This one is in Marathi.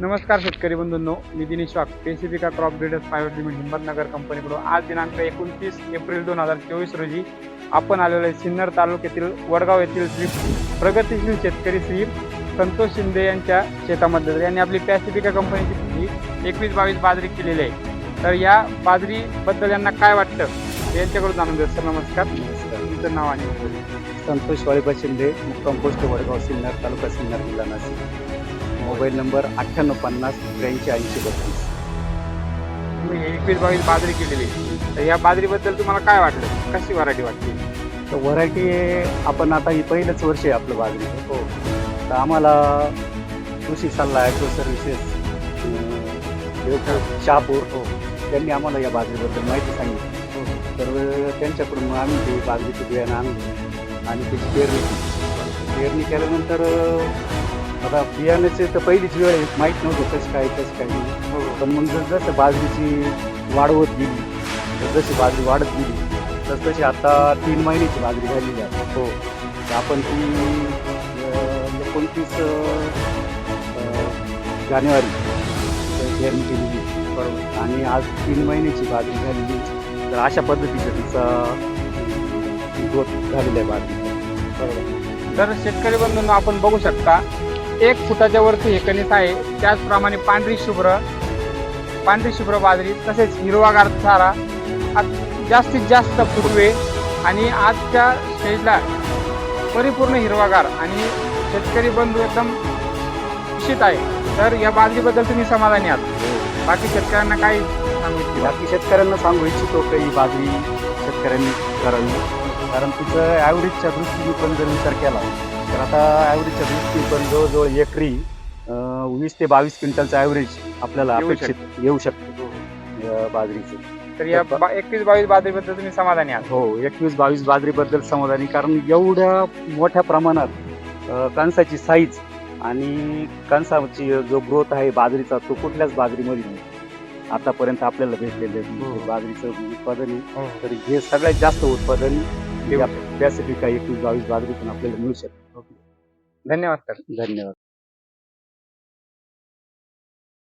नमस्कार शेतकरी बंधूंनो मी Dinesh Wagh Pacifica crop breeders private limited Himmatnagar कंपनीकडून. आज दिनांक एकोणतीस एप्रिल दोन हजार चोवीस रोजी आपण आलेलो आहे सिन्नर तालुक्यातील वडगाव येथील श्री प्रगतीशील शेतकरी श्री संतोष शिंदे यांच्या शेतामध्ये. यांनी आपली पॅसिफिका कंपनीची एकवीस बावीस बाजरी केलेली आहे. तर या बाजरीबद्दल यांना काय वाटतं यांच्याकडून जाणून घेऊ सर नमस्कार. तुमचं नाव आणि. संतोष वाळीबा शिंदे मुक्काम पोस्ट वडगाव सिन्नर तालुका सिन्नर जिल्हा नाशिक. मोबाईल नंबर अठ्ठ्याण्णव पन्नास त्र्याऐंशी ऐंशी बत्तीस. तुम्ही ही एकवीस बावीस बाजरी केलेली तर या बाजरीबद्दल तुम्हाला काय वाटलं? कशी व्हरायटी वाटली? तर व्हरायटी आपण आता ही पहिलंच वर्ष आहे आपलं बाजरी. हो. तर आम्हाला कृषी सल्ला ॲग्रो सर्व्हिसेस शहापूर हो. त्यांनी आम्हाला या बाजरीबद्दल माहिती सांगितली. तर त्यांच्याकडून मग आम्ही ते बाजरीचं बियाणं आणलं आणि त्याची पेरणी. पेरणी केल्यानंतर आता बियाण्याचे तर पहिलीच वेळ आहे. माहीत नव्हतं कसं काय कसं काय नाही. पण मग जस जसं बाजरीची वाढवत गेली जशी बाजरी वाढत गेली तस तशी आता तीन महिन्याची बाजरी झालेली आहे. हो. आपण ती एकोणतीस जानेवारी पेरणी केलेली बरोबर. आणि आज तीन महिन्याची बाजरी झालेली तर अशा पद्धतीचं तिचा ग्रोथ झालेला आहे बाजरी बरोबर. तर शेतकरी बंधूंनो आपण बघू शकता एक फुटाच्या वरती हे कणीस आहे. त्याचप्रमाणे पांढरी शुभ्र पांढरी शुभ्र बाजरी तसेच हिरवागार चारा जास्तीत जास्त फुटवे आणि आजच्या स्टेजला परिपूर्ण हिरवागार आणि शेतकरी बंधू एकदम खुशीत आहे. तर या बाजरीबद्दल तुम्ही समाधानी आहात. बाकी शेतकऱ्यांना काही सांगू इच्छित बाकी शेतकऱ्यांना सांगू इच्छितो की ही बाजरी शेतकऱ्यांनी करावी. कारण तिचं ॲव्हरेजच्या दृष्टीने पण जर विचार केला तर आता ॲव्हरेजच्या दृष्टीने पण जवळजवळ एकरी वीस ते बावीस क्विंटलचं ॲव्हरेज आपल्याला येऊ अपेक्षित येऊ शकतो. बाजरीचं. तर या एकवीस बावीस बाजरीबद्दल तुम्ही समाधानी आहात? हो एकवीस बावीस बाजरीबद्दल समाधानी. कारण एवढ्या मोठ्या प्रमाणात कणसाची साईज आणि कणसाची जो ग्रोथ आहे बाजरीचा तो कुठल्याच बाजरीमध्ये नाही. आतापर्यंत आपल्याला भेटलेलं हो. बाजरीचं उत्पादन आहे. तर हे सगळ्यात जास्त उत्पादन या पॅसिफिका एकवीस बावीस बाजरीतून आपल्याला मिळू शकतं. धन्यवाद सर. धन्यवाद.